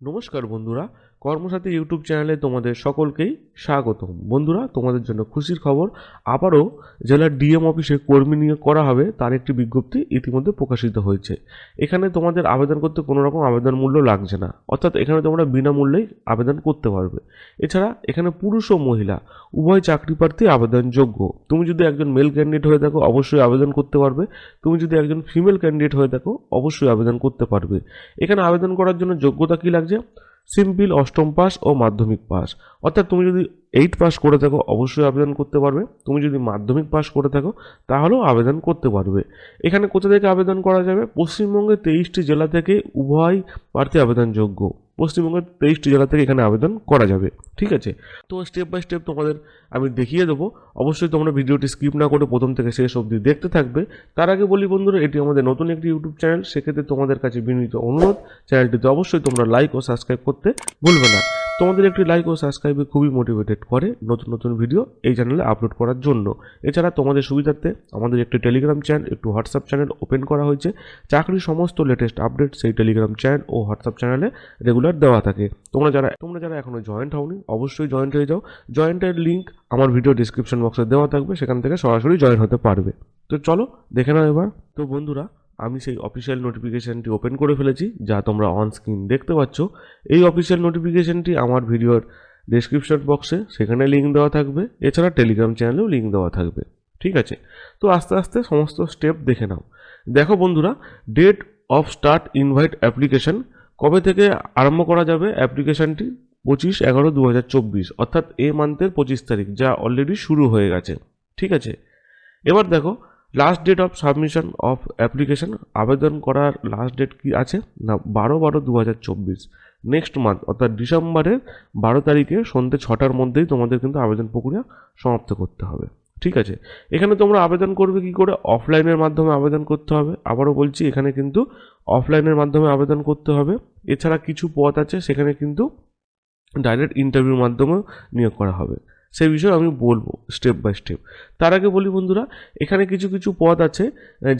নমস্কার বন্ধুরা, কর্মসাথী ইউটিউব চ্যানেলে তোমাদের সকলকেই স্বাগতম। বন্ধুরা, তোমাদের জন্য খুশির খবর, আবারও জেলার ডিএম অফিসে কর্মী নিয়োগ করা হবে, তার একটি বিজ্ঞপ্তি ইতিমধ্যে প্রকাশিত হয়েছে। এখানে তোমাদের আবেদন করতে কোনো রকম আবেদন মূল্য লাগছে না, অর্থাৎ এখানে তোমরা বিনামূল্যেই আবেদন করতে পারবে। এছাড়া, এখানে পুরুষ ও মহিলা, উভয় চাকরি প্রার্থী আবেদনযোগ্য। তুমি যদি একজন মেল ক্যান্ডিডেট হয়ে থাকো, অবশ্যই আবেদন করতে পারবে। তুমি যদি একজন ফিমেল ক্যান্ডিডেট হয়ে থাকো, অবশ্যই আবেদন করতে পারবে। এখানে আবেদন করার জন্য যোগ্যতা কী লাগছে সিম্পল অষ্টম পাস ও মাধ্যমিক পাস। অর্থাৎ তুমি যদি এইট পাস করে থাকো, অবশ্যই আবেদন করতে পারবে। তুমি যদি মাধ্যমিক পাস করে থাকো, তাহলেও আবেদন করতে পারবে। এখানে কোথা থেকে আবেদন করা যাবে? পশ্চিমবঙ্গের তেইশটি জেলা থেকে উভয় প্রার্থী আবেদনযোগ্য। পশ্চিমবঙ্গের তেইশটি জেলা থেকে এখানে আবেদন করা যাবে। ঠিক আছে? তো স্টেপ বাই স্টেপ তোমাদের আমি দেখিয়ে দেবো। অবশ্যই তোমরা ভিডিওটি স্কিপ না করে প্রথম থেকে শেষ অবধি দেখতে থাকবে। তার আগে বলি বন্ধুরা, এটি আমাদের নতুন একটি ইউটিউব চ্যানেল সেক্ষেত্রে তোমাদের কাছে বিনীত অনুরোধ চ্যানেলটিতে অবশ্যই তোমরা লাইক ও সাবস্ক্রাইব করতে ভুলবে না। তোমাদের একটি লাইক ও সাবস্ক্রাইবে খুবই মোটিভেটেড করে নতুন নতুন ভিডিও এই চ্যানেলে আপলোড করার জন্য। এছাড়া তোমাদের সুবিধার্থে আমাদের একটি টেলিগ্রাম চ্যানেল একটু হোয়াটসঅ্যাপ চ্যানেল ওপেন করা হয়েছে। চাকরির সমস্ত লেটেস্ট আপডেট সেই টেলিগ্রাম চ্যানেল ও হোয়াটসঅ্যাপ চ্যানেলে রেগুলার দেওয়া থাকে। তোমরা যারা তোমরা যারা এখনও জয়েন্ট হওনি, অবশ্যই জয়েন্ট হয়ে যাও। জয়েন্টের লিঙ্ক আমার ভিডিও ডিসক্রিপশন বক্সে দেওয়া থাকবে, সেখান থেকে সরাসরি জয়েন হতে পারবে। তো চলো, দেখে নাও এবার। তো বন্ধুরা, আমি সেই অফিসিয়াল নোটিফিকেশানটি ওপেন করে ফেলেছি, যা তোমরা অন স্ক্রিন দেখতে পাচ্ছ। এই অফিসিয়াল নোটিফিকেশানটি আমার ভিডিওর ডেসক্রিপশন বক্সে সেখানে লিঙ্ক দেওয়া থাকবে। এছাড়া টেলিগ্রাম চ্যানেলেও লিঙ্ক দেওয়া থাকবে। ঠিক আছে? তো আস্তে আস্তে সমস্ত স্টেপ দেখে নাও। দেখো বন্ধুরা date of start invite application কবে থেকে আরম্ভ করা যাবে অ্যাপ্লিকেশানটি? পঁচিশ এগারো দু হাজার চব্বিশ, অর্থাৎ এ মান্থের পঁচিশ তারিখ, যা অলরেডি শুরু হয়ে গেছে। ঠিক আছে? এবার দেখো last date of submission of application আবেদন করার লাস্ট ডেট কি আছে? না, বারো বারো দু হাজার চব্বিশ নেক্সট মান্থ অর্থাৎ ডিসেম্বরের বারো তারিখে সন্ধ্যে ছটার মধ্যেই তোমাদের কিন্তু আবেদন প্রক্রিয়া সমাপ্ত করতে হবে। ঠিক আছে? এখানে তোমরা আবেদন করবে কি করে? অফলাইনের মাধ্যমে আবেদন করতে হবে। আবারও বলছি, এখানে কিন্তু অফলাইনের মাধ্যমে আবেদন করতে হবে। এছাড়া কিছু পথ আছে, সেখানে কিন্তু ডাইরেক্ট ইন্টারভিউর মাধ্যমেও নিয়োগ করা হবে। সেই বিষয়ে আমি বলব স্টেপ বাই স্টেপ তার আগে বলি বন্ধুরা, এখানে কিছু কিছু পদ আছে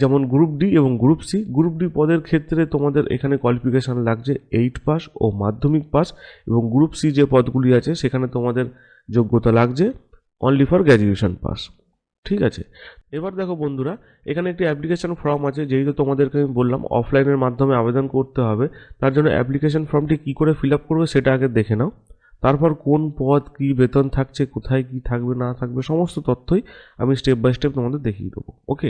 যেমন গ্রুপ ডি এবং গ্রুপ সি গ্রুপ ডি পদের ক্ষেত্রে তোমাদের এখানে কোয়ালিফিকেশান লাগছে এইট পাস ও মাধ্যমিক পাস এবং গ্রুপ সি যে পদগুলি আছে, সেখানে তোমাদের যোগ্যতা লাগছে অনলি ফর গ্র্যাজুয়েশন পাস ঠিক আছে? এবার দেখো বন্ধুরা, এখানে একটি অ্যাপ্লিকেশন ফর্ম আছে, যেহেতু তোমাদেরকে আমি বললাম অফলাইনের মাধ্যমে আবেদন করতে হবে, তার জন্য অ্যাপ্লিকেশন ফর্মটি কী করে ফিল আপ করবে সেটা আগে দেখে নাও। তারপর কোন পদ, কী বেতন থাকছে, কোথায় কী থাকবে, না থাকবে, সমস্ত তথ্যই আমি স্টেপ বাই স্টেপ তোমাদের দেখিয়ে দেবো ওকে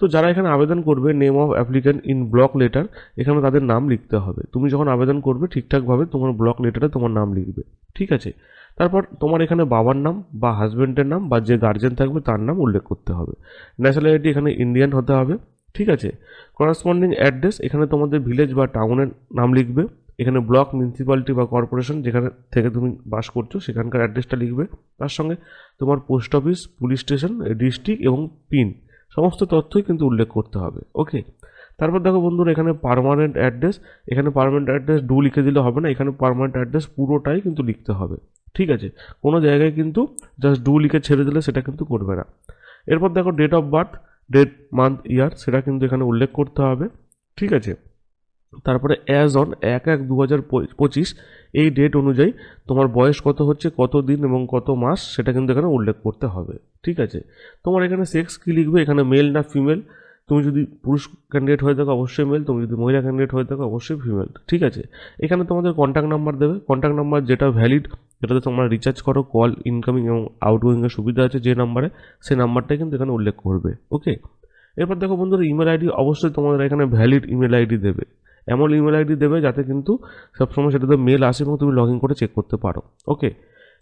তো যারা এখানে আবেদন করবে name of applicant in block letter এখানে তাদের নাম লিখতে হবে। তুমি যখন আবেদন করবে, ঠিকঠাকভাবে তোমার ব্লক লেটারে তোমার নাম লিখবে, ঠিক আছে? তারপর তোমার এখানে বাবার নাম বা হাজব্যান্ডের নাম বা যে গার্জেন থাকবে তার নাম উল্লেখ করতে হবে। ন্যাশনালিটি এখানে ইন্ডিয়ান হতে হবে, ঠিক আছে? করাসপন্ডিং অ্যাড্রেস এখানে তোমাদের ভিলেজ বা টাউনের নাম লিখবে। এখানে ব্লক মিউনিসিপ্যালিটি বা কর্পোরেশন যেখানে থেকে তুমি বাস করছ, সেখানকার অ্যাড্রেসটা লিখবে। তার সঙ্গে তোমার post office police station district এবং পিন সমস্ত তথ্যই কিন্তু উল্লেখ করতে হবে ওকে তারপর দেখো বন্ধুরা, এখানে পার্মানেন্ট অ্যাড্রেস এখানে পারমানেন্ট অ্যাড্রেস ডু লিখে দিলে হবে না, এখানে পার্মানেন্ট অ্যাড্রেস পুরোটাই কিন্তু লিখতে হবে। ঠিক আছে? কোনো জায়গায় কিন্তু জাস্ট ডু লিখে ছেড়ে দিলে সেটা কিন্তু করবে না। এরপর দেখো date of birth date month year সেটা কিন্তু এখানে উল্লেখ করতে হবে। ঠিক আছে? তারপরে অ্যাজ অন এক এক দু হাজার পঁচিশ, এই ডেট অনুযায়ী তোমার বয়স কত হচ্ছে, কত দিন এবং কত মাস, সেটা কিন্তু এখানে উল্লেখ করতে হবে। ঠিক আছে? তোমার এখানে সেক্স কী লিখবে? এখানে মেল না ফিমেল তুমি যদি পুরুষ ক্যান্ডিডেট হয়ে থাকো, অবশ্যই মেল তুমি যদি মহিলা ক্যান্ডিডেট হয়ে থাকো, অবশ্যই ফিমেল ঠিক আছে? এখানে তোমাদের কন্ট্যাক্ট নাম্বার দেবে। কন্ট্যাক্ট নাম্বার যেটা ভ্যালিড যেটাতে তোমরা রিচার্জ করো কল ইনকামিং এবং আউটগোয়িংয়ের সুবিধা আছে যে নাম্বারে সেই নাম্বারটাই কিন্তু এখানে উল্লেখ করবে ওকে এরপর দেখো বন্ধুরা ইমেল আইডি অবশ্যই তোমাদের এখানে ভ্যালিড ইমেল আইডি দেবে। এমন ইমেল আইডি দেবে যাতে কিন্তু সবসময় সেটাতে মেল আসে এবং তুমি লগ ইন করে চেক করতে পারো ওকে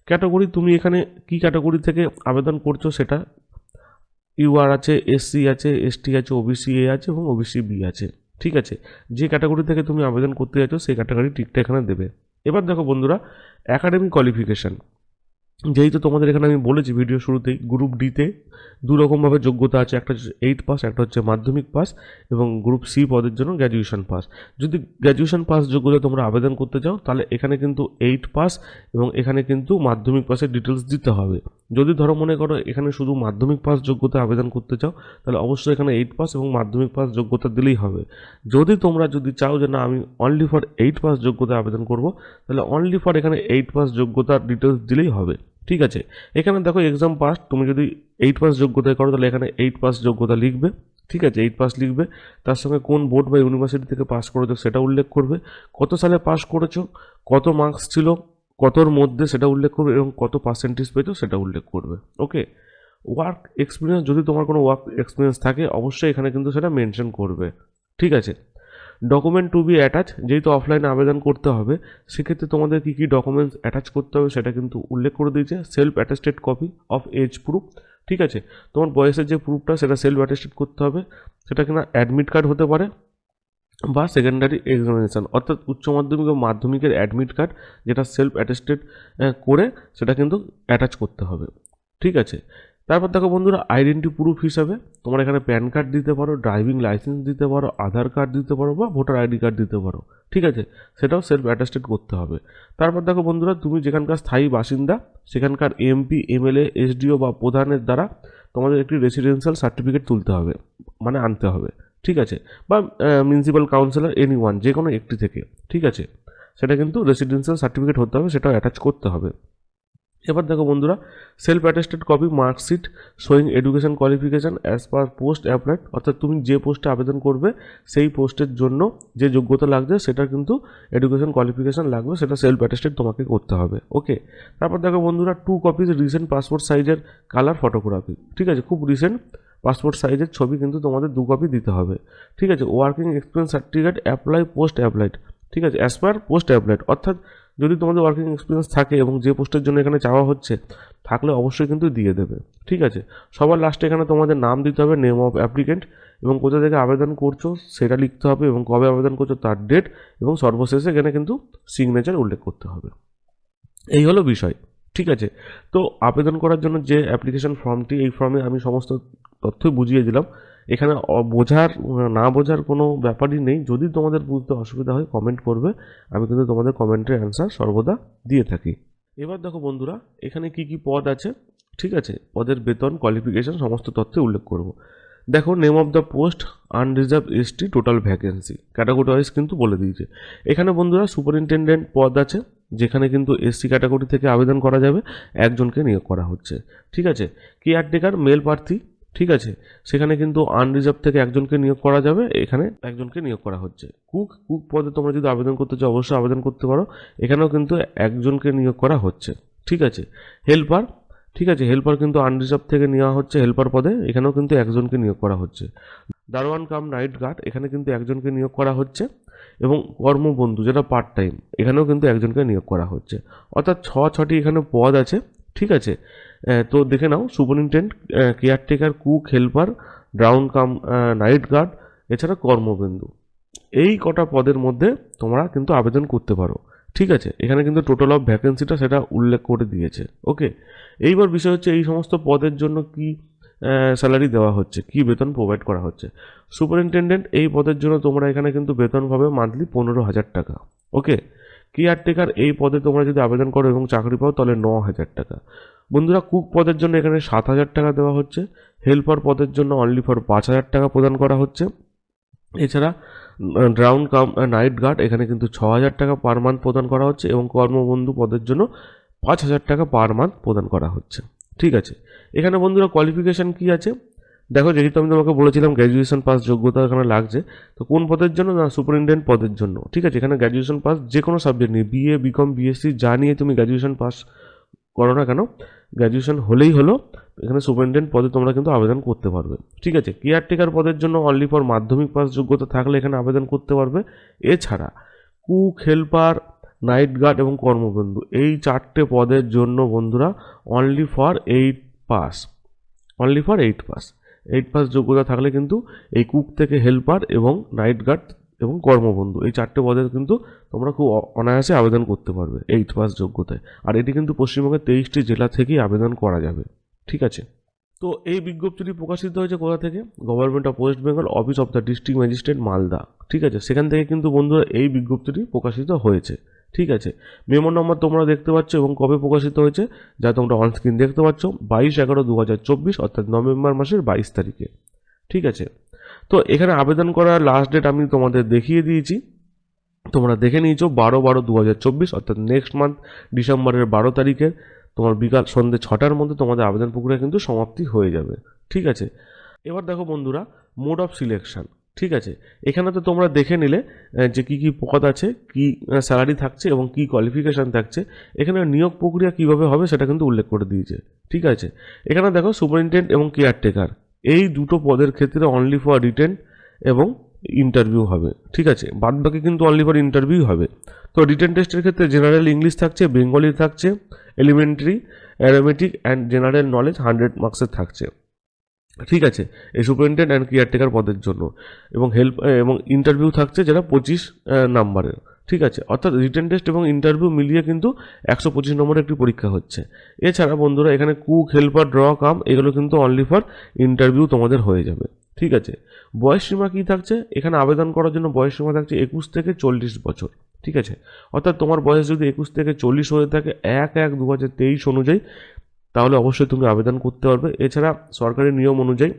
ক্যাটাগরি তুমি এখানে কি ক্যাটাগরি থেকে আবেদন করছ সেটা? ইউআর আছে এসসি আছে এসটি আছে ওবিসি এ আছে এবং ওবিসি বি আছে, ঠিক আছে? যে ক্যাটাগরি থেকে তুমি আবেদন করতে যাচ্ছ, সেই ক্যাটাগরি টিকটা এখানে দেবে। এবার দেখো বন্ধুরা অ্যাকাডেমিক কোয়ালিফিকেশান যেহেতু তোমাদের এখানে আমি বলেছি ভিডিও শুরুতেই গ্রুপ ডিতে দু রকমভাবে যোগ্যতা আছে, একটা হচ্ছে এইট পাস একটা হচ্ছে মাধ্যমিক পাস এবং গ্রুপ সি পদের জন্য গ্র্যাজুয়েশন পাস যদি গ্র্যাজুয়েশন পাস যোগ্যতা তোমরা আবেদন করতে চাও, তাহলে এখানে কিন্তু এইট পাস এবং এখানে কিন্তু মাধ্যমিক পাসের ডিটেলস দিতে হবে। যদি ধরো মনে করো এখানে শুধু মাধ্যমিক পাস যোগ্যতা আবেদন করতে চাও, তাহলে অবশ্যই এখানে এইট পাস এবং মাধ্যমিক পাস যোগ্যতা দিলেই হবে। যদি তোমরা যদি চাও যে না, আমি অনলি ফর এইট পাস যোগ্যতা আবেদন করব, তাহলে অনলি ফর এখানে এইট পাস যোগ্যতার ডিটেলস দিলেই হবে। ঠিক আছে? এখানে দেখো এক্সাম পাস তুমি যদি এইট পাস যোগ্যতায় করো, তাহলে এখানে এইট পাস যোগ্যতা লিখবে। ঠিক আছে? এইট পাস লিখবে। তার সঙ্গে কোন বোর্ড বা ইউনিভার্সিটি থেকে পাস করেছ সেটা উল্লেখ করবে। কত সালে পাস করেছ? কত মার্কস ছিল? কতর মধ্যে সেটা উল্লেখ করবে এবং কত পার্সেন্টেজ পেয়েছ সেটা উল্লেখ করবে ওকে ওয়ার্ক এক্সপিরিয়েন্স যদি তোমার কোনো ওয়ার্ক এক্সপিরিয়েন্স থাকে, অবশ্যই এখানে কিন্তু সেটা মেনশন করবে, ঠিক আছে? ডকুমেন্ট টু বি অ্যাটাচ যেহেতু অফলাইনে আবেদন করতে হবে, সেক্ষেত্রে তোমাদের কী কী ডকুমেন্টস অ্যাটাচ করতে হবে সেটা কিন্তু উল্লেখ করে দিয়েছে self attested copy of age proof ঠিক আছে? তোমার বয়সের যে প্রুফটা সেটা সেলফ অ্যাটেস্টেড করতে হবে, সেটা কিনা অ্যাডমিট কার্ড হতে পারে বা সেকেন্ডারি এক্সামিনেশান অর্থাৎ উচ্চ মাধ্যমিক ও মাধ্যমিকের অ্যাডমিট কার্ড যেটা সেলফ অ্যাটেস্টেড করে সেটা কিন্তু অ্যাটাচ করতে হবে। ঠিক আছে? তারপর দেখো বন্ধুরা আইডেন্টি প্রুফ হিসাবে তোমরা এখানে প্যান কার্ড দিতে পারো ড্রাইভিং লাইসেন্স দিতে পারো আধার কার্ড দিতে পারো বা ভোটার আইডি কার্ড দিতে পারো। ঠিক আছে? সেটাও সেলফ অ্যাটেস্টেড করতে হবে। তারপর দেখো বন্ধুরা, তুমি যেখানকার স্থায়ী বাসিন্দা, সেখানকার এমপি এমএলএ এসডিও বা প্রধানের দ্বারা তোমাদের একটি রেসিডেন্সিয়াল সার্টিফিকেট তুলতে হবে মানে আনতে হবে। ঠিক আছে? বা মিউনিসিপ্যাল কাউন্সিলর এনি ওয়ান যে কোনো একটি থেকে, ঠিক আছে? সেটা কিন্তু রেসিডেন্সিয়াল সার্টিফিকেট হতে হবে, সেটাও অ্যাটাচ করতে হবে। এবার দেখো বন্ধুরা self attested copy marksheet showing education qualification as per post applied অর্থাৎ তুমি যে পোস্টে আবেদন করবে, সেই পোস্টের জন্য যে যোগ্যতা লাগছে সেটা কিন্তু এডুকেশন কোয়ালিফিকেশান লাগবে, সেটা সেলফ অ্যাটেস্টেড তোমাকে করতে হবে ওকে তারপর দেখো বন্ধুরা টু কপিজ রিসেন্ট পাসপোর্ট সাইজের কালার ফটোগ্রাফি ঠিক আছে? খুব রিসেন্ট পাসপোর্ট সাইজের ছবি কিন্তু তোমাদের দু কপি দিতে হবে। ঠিক আছে working experience certificate apply post applied ঠিক আছে অ্যাজ পার পোস্ট অ্যাপ্লাইড অর্থাৎ যদি তোমাদের ওয়ার্কিং এক্সপিরিয়েন্স থাকে এবং যে পোস্টের জন্য এখানে চাওয়া হচ্ছে, থাকলে অবশ্যই কিন্তু দিয়ে দেবে। ঠিক আছে, সবার লাস্টে এখানে তোমাদের নাম দিতে হবে নেম অফ অ্যাপ্লিকেন্ট এবং কোথা থেকে আবেদন করছ সেটা লিখতে হবে এবং কবে আবেদন করছ তার ডেট এবং সর্বশেষে এখানে কিন্তু সিগনেচার উল্লেখ করতে হবে। এই হলো বিষয়। ঠিক আছে, তো আবেদন করার জন্য যে অ্যাপ্লিকেশন ফর্মটি এই ফর্মে আমি সমস্ত তথ্যই বুঝিয়ে দিলাম। এখানে বোঝার না বোঝার কোনো ব্যাপারই নেই। যদি তোমাদের বুঝতে অসুবিধা হয় কমেন্ট করবে। আমি কিন্তু তোমাদের কমেন্টের অ্যান্সার সর্বদা দিয়ে থাকি। এবার দেখো বন্ধুরা, এখানে কি কি পদ আছে? ঠিক আছে, পদের বেতন কোয়ালিফিকেশন সমস্ত তথ্যে উল্লেখ করব। দেখো name of the post unreserved ST total vacancy category wise কিন্তু বলে দিয়েছে। এখানে বন্ধুরা সুপারিনটেন্ডেন্ট পদ আছে, যেখানে কিন্তু এসসি ক্যাটাগরি থেকে আবেদন করা যাবে। একজনকে নিয়োগ করা হচ্ছে। ঠিক আছে কেয়ারটেকার মেল প্রার্থী ঠিক আছে? সেখানে কিন্তু আনরিজার্ভ থেকে একজনকে নিয়োগ করা যাবে, এখানে একজনকে নিয়োগ করা হচ্ছে। কুক কুক পদে তোমরা যদি আবেদন করতে চাও, অবশ্যই আবেদন করতে পারো। এখানেও কিন্তু একজনকে নিয়োগ করা হচ্ছে। ঠিক আছে? হেল্পার ঠিক আছে? হেল্পার কিন্তু আনরিজার্ভ থেকে নেওয়া হচ্ছে হেল্পার পদে, এখানেও কিন্তু একজনকে নিয়োগ করা হচ্ছে। দারোয়ান কাম নাইট গার্ড, এখানে কিন্তু একজনকে নিয়োগ করা হচ্ছে। এবং কর্মবন্ধু, যেটা পার্ট টাইম এখানেও কিন্তু একজনকে নিয়োগ করা হচ্ছে। অর্থাৎ ছ, ছটি এখানে পদ আছে। ঠিক আছে? তো দেখে নাও সুপারিনটেন্ডেন্ট কেয়ারটেকার কুক হেল্পার ড্রাউন কাম নাইট গার্ড এছাড়া কর্মবিন্দু। এই কটা পদের মধ্যে তোমরা কিন্তু আবেদন করতে পারো। ঠিক আছে? এখানে কিন্তু টোটাল অফ ভ্যাকেন্সিটা সেটা উল্লেখ করে দিয়েছে। ওকে? এইবার বিষয় হচ্ছে, এই সমস্ত পদের জন্য কি স্যালারি দেওয়া হচ্ছে? কি বেতন প্রোভাইড করা হচ্ছে? সুপারিনটেন্ডেন্ট এই পদের জন্য তোমরা এখানে কিন্তু বেতন পাবে মান্থলি পনেরো হাজার টাকা। ওকে? কেয়ারটেকার এই পদে তোমরা যদি আবেদন করো এবং চাকরি পাও, তাহলে ন হাজার টাকা। বন্ধুরা, কুক পদের জন্য এখানে সাত হাজার টাকা দেওয়া হচ্ছে। হেল্পার পদের জন্য অনলি ফর পাঁচ হাজার টাকা প্রদান করা হচ্ছে। এছাড়া ড্রাউন কাম নাইট গার্ড এখানে কিন্তু ছ হাজার টাকা পার মান্থ প্রদান করা হচ্ছে এবং কর্মবন্ধু পদের জন্য পাঁচ হাজার টাকা পার মান্থ প্রদান করা হচ্ছে। ঠিক আছে। এখানে বন্ধুরা কোয়ালিফিকেশান কি আছে? দেখো, যেহেতু আমি তোমাকে বলেছিলাম গ্র্যাজুয়েশন পাস যোগ্যতা এখানে লাগছে, তো কোন পদের জন্য? না সুপারিনটেন্ডেন্ট পদের জন্য। ঠিক আছে, এখানে গ্র্যাজুয়েশন পাস যে কোনো সাবজেক্ট নিয়ে বিএ বিকম বিএসসি যা নিয়ে তুমি গ্র্যাজুয়েশন পাস করো না কেন গ্র্যাজুয়েশন হলেই হলো, এখানে সুপারিনটেন্ডেন্ট পদে তোমরা কিন্তু আবেদন করতে পারবে। ঠিক আছে কেয়ারটেকার পদের জন্য অনলি ফর মাধ্যমিক পাস যোগ্যতা থাকলে এখানে আবেদন করতে পারবে। এছাড়া কুক হেল্পার নাইট গার্ড এবং কর্মবন্ধু, এই চারটে পদের জন্য বন্ধুরা only for eight pass only for eight pass eight pass যোগ্যতা থাকলে কিন্তু এই কুক থেকে হেল্পার এবং নাইট গার্ড এবং কর্মবন্ধু, এই চারটে পদে কিন্তু তোমরা খুব অনায়াসে আবেদন করতে পারবে এইট পাস যোগ্যতায়। আর এটি কিন্তু পশ্চিমবঙ্গের তেইশটি জেলা থেকেই আবেদন করা যাবে। ঠিক আছে? তো এই বিজ্ঞপ্তিটি প্রকাশিত হয়েছে কোথা থেকে? Government of West Bengal office of the district magistrate Malda ঠিক আছে? সেখান থেকে কিন্তু বন্ধুরা এই বিজ্ঞপ্তিটি প্রকাশিত হয়েছে। ঠিক আছে? মেমো নম্বর তোমরা দেখতে পাচ্ছ এবং কবে প্রকাশিত হয়েছে, যা তোমরা অনস্ক্রিন দেখতে পাচ্ছ, বাইশ এগারো দু হাজার চব্বিশ, অর্থাৎ নভেম্বর মাসের বাইশ তারিখে। ঠিক আছে? তো এখানে আবেদন করার লাস্ট ডেট আমি তোমাদের দেখিয়ে দিয়েছি। তোমরা দেখে নিয়েছো, বারো বারো দু চব্বিশ, অর্থাৎ নেক্সট মান্থ ডিসেম্বরের বারো তারিখে। তোমার বিকাল সন্ধ্যে ছটার মধ্যে তোমাদের আবেদন প্রক্রিয়া কিন্তু সমাপ্তি হয়ে যাবে। ঠিক আছে? এবার দেখো বন্ধুরা মোড অফ সিলেকশন ঠিক আছে? এখানে তো তোমরা দেখে নিলে যে কী কী পদ আছে, কী স্যালারি থাকছে এবং কী কোয়ালিফিকেশান থাকছে। এখানে নিয়োগ প্রক্রিয়া কীভাবে হবে সেটা কিন্তু উল্লেখ করে দিয়েছে। ঠিক আছে? এখানে দেখো সুপারিনটেন্ডেন্ট এবং কেয়ারটেকার এই দুটো পদের ক্ষেত্রে অনলি ফর রিটেন এবং ইন্টারভিউ হবে। ঠিক আছে? বাদ বাকি কিন্তু অনলি ফর ইন্টারভিউ হবে। তো রিটেন টেস্টের ক্ষেত্রে জেনারেল ইংলিশ থাকছে বেঙ্গলি থাকছে elementary arithmetic and general knowledge hundred মার্কসের থাকছে। ঠিক আছে, এই সুপারিনটেন্ডেন্ট অ্যান্ড কেয়ারটেকার পদের জন্য। এবং হেল্প এবং ইন্টারভিউ থাকছে যেটা পঁচিশ নাম্বারের ঠিক আছে, অর্থাৎ রিটেন টেস্ট এবং ইন্টারভিউ মিলিয়ে কিন্তু একশো পঁচিশ নম্বরের একটি পরীক্ষা হচ্ছে। এছাড়া বন্ধুরা, এখানে কুক হেল্পার ড্র কাম এগুলো কিন্তু অনলি ফর ইন্টারভিউ তোমাদের হয়ে যাবে। ঠিক আছে, বয়স সীমা কী থাকছে? এখানে আবেদন করার জন্য বয়স সীমা থাকছে একুশ থেকে চল্লিশ বছর। ঠিক আছে, অর্থাৎ তোমার বয়স যদি একুশ থেকে চল্লিশ হয়ে থাকে, এক এক দু হাজার তেইশ অনুযায়ী তাহলে অবশ্যই তুমি আবেদন করতে পারবে। এছাড়া সরকারি নিয়ম অনুযায়ী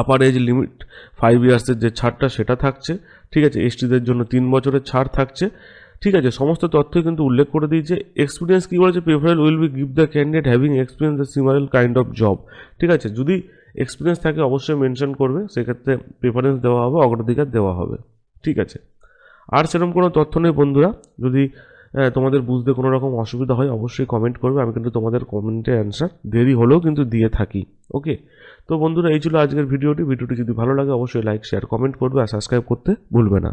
আপার এজ লিমিট ফাইভ ইয়ার্সের যে ছাড়টা সেটা থাকছে, ঠিক আছে? এসটিদের জন্য তিন বছরের ছাড় থাকছে, ঠিক আছে? সমস্ত তথ্যই কিন্তু উল্লেখ করে দিয়েছে। এক্সপিরিয়েন্স কী বলেছে? Preference will be give the candidate having experience the similar kind of job ঠিক আছে? যদি এক্সপিরিয়েন্স থাকে, অবশ্যই মেনশন করবে। সেক্ষেত্রে প্রেফারেন্স দেওয়া হবে, অগ্রাধিকার দেওয়া হবে, ঠিক আছে? আর সেরকম কোনো তথ্য নেই বন্ধুরা। যদি তোমাদের বুঝতে কোনো রকম অসুবিধা হয়, অবশ্যই কমেন্ট করবে। আমি কিন্তু তোমাদের কমেন্টে অ্যান্সার দেরি হলেও কিন্তু দিয়ে থাকি ওকে তো বন্ধুরা, এই ছিল আজকের ভিডিওটি ভিডিওটি যদি ভালো লাগে, অবশ্যই লাইক শেয়ার কমেন্ট করবে। আর সাবস্ক্রাইব করতে ভুলবে না।